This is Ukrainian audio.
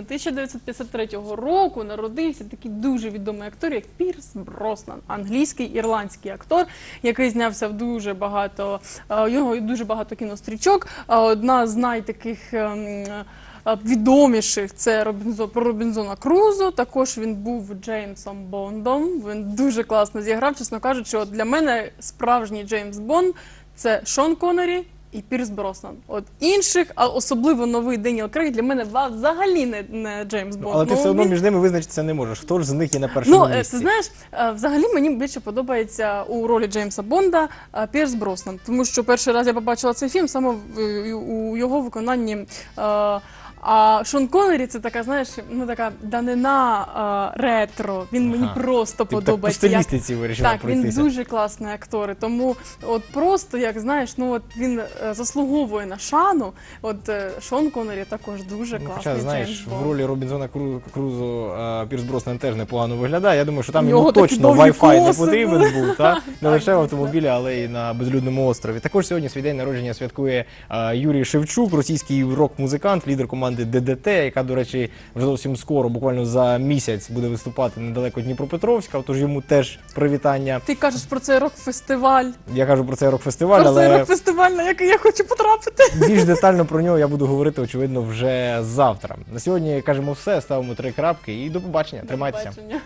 дійсно 1953 року народився такий дуже відомий актор, як Пірс Броснан, англійський ірландський актор, який знявся в дуже багато е, його дуже багато кінострічок. Е, Одна з найтаких. ем, е, Відоміших це Робінзон про Робінзона Крузо. Також він був Джеймсом Бондом. Він дуже класно зіграв. Чесно кажучи, от для мене справжній Джеймс Бонд це Шон Коннері і Пірс Броснан. От інших, а особливо новий Деніел Крейг для мене ва- взагалі не, не Джеймс Бонд. Але ти Ну, все одно він- між ними визначитися не можеш. Хто ж з них є на першому Ну, е, місці? ти знаєш, е, взагалі мені більше подобається у ролі Джеймса Бонда е, Пірс Броснан, тому що перший раз я побачила цей фільм саме в- е, у його виконанні. е, А Шон Коннері це така, знаєш, ну така данина е, ретро. Він мені Ага. просто Ти так по подобається. як- стилістиці вирішила Так, він пройтися. дуже класний актор. і Тому от просто як знаєш, ну от він е, заслуговує на шану. От е, Шон Коннері також дуже Ну, класний. Хоча, знаєш, Джеймс в ролі Робінзона Кру- Крузо е, Пірс Броснан теж непогано виглядає. Я думаю, що там У йому нього такі точно довгі Wi-Fi не коси потрібен був, та? не лише в автомобілі, але й на безлюдному острові. Також сьогодні свій день народження святкує е, Юрій Шевчук, російський рок-музикант, лідер команди ДДТ, яка, до речі, вже зовсім скоро, буквально за місяць, буде виступати недалеко Дніпропетровська. Тож йому теж привітання. Ти кажеш про цей рок-фестиваль. Я кажу про цей рок-фестиваль, Про цей але рок-фестиваль, на який я хочу потрапити. більш детально про нього я буду говорити, очевидно, вже завтра. На сьогодні кажемо все, ставимо три крапки і до побачення. Тримайтеся. Побачення.